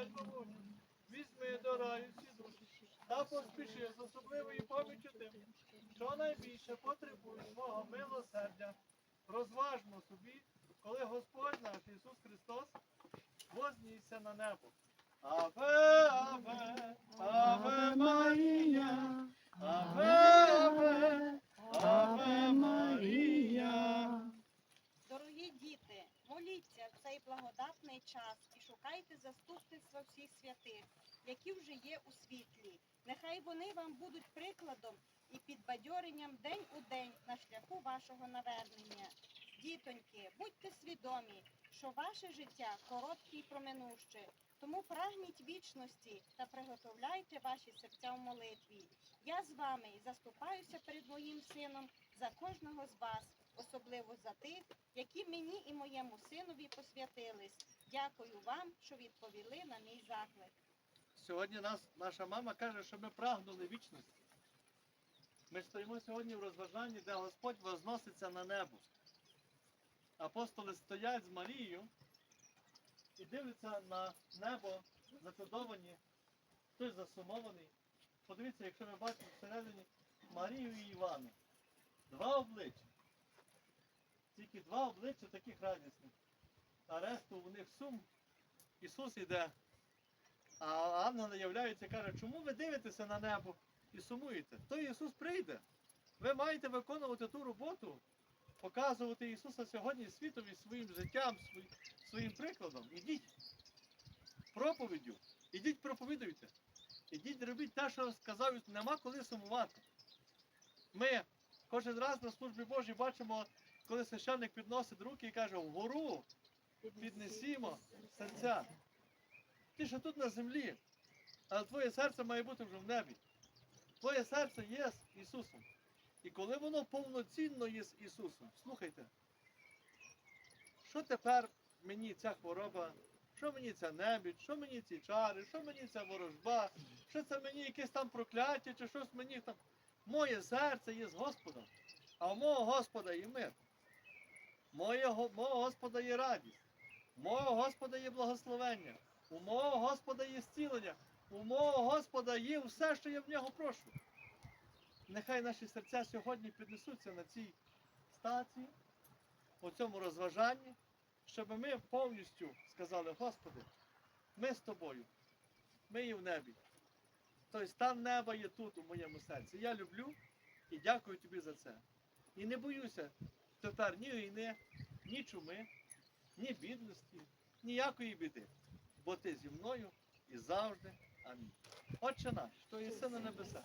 жертву, візьми до раю всі душі, та поспіши з особливою поміччю тим, що найбільше потребують свого милосердя. Розважмо собі, коли Господь наш Ісус Христос вознісся на небо. Аве, аве, аве Марія, аве, аве, аве Марія. Дорогі діти, моліться в цей благодатний час шукайте заступництва всіх святих, які вже є у світлі. Нехай вони вам будуть прикладом і підбадьоренням день у день на шляху вашого навернення. Дітоньки, будьте свідомі, що ваше життя коротке і проминуще, тому прагніть вічності та приготовляйте ваші серця в молитві. Я з вами і заступаюся перед моїм сином за кожного з вас, особливо за тих, які мені і моєму синові посвятились. Дякую вам, що відповіли на мій заклик. Сьогодні нас, наша мама каже, що ми прагнули вічності. Ми стоїмо сьогодні в розважанні, де Господь возноситься на небо. Апостоли стоять з Марією і дивляться на небо, зачудовані, хтось засумований. Подивіться, якщо ми бачимо всередині Марію і Івана. Два обличчя. Тільки два обличчя таких радісних. А решту у них сум. Ісус іде. А ангел являється і каже, чому ви дивитеся на небо і сумуєте? То Ісус прийде. Ви маєте виконувати ту роботу, показувати Ісуса сьогодні світові своїм життям, своїм прикладом. Ідіть проповіддю, ідіть проповідуйте. Ідіть робіть те, що сказав, нема коли сумувати. Ми кожен раз на службі Божій бачимо, коли священник підносить руки і каже, вгору піднесімо серця. Ти ще тут на землі, але твоє серце має бути вже в небі. Твоє серце є з Ісусом. І коли воно повноцінно є з Ісусом, слухайте, що тепер мені ця хвороба, що мені ця небідь, що мені ці чари, що мені ця ворожба, що це мені якесь там прокляття, чи щось мені там. Моє серце є з Господом, а у мого Господа є мир. Моє, го- мого Господа є радість. У мого Господа є благословення. У мого Господа є зцілення. У мого Господа є все, що я в нього прошу. Нехай наші серця сьогодні піднесуться на цій стації, у цьому розважанні, щоб ми повністю сказали, Господи, ми з тобою, ми є в небі. Тобто стан неба є тут, у моєму серці. Я люблю і дякую тобі за це. І не боюся тепер ні війни, ні чуми, ні бідності, ніякої біди. Бо ти зі мною і завжди. Амінь. Отче наш, що єси на небесах,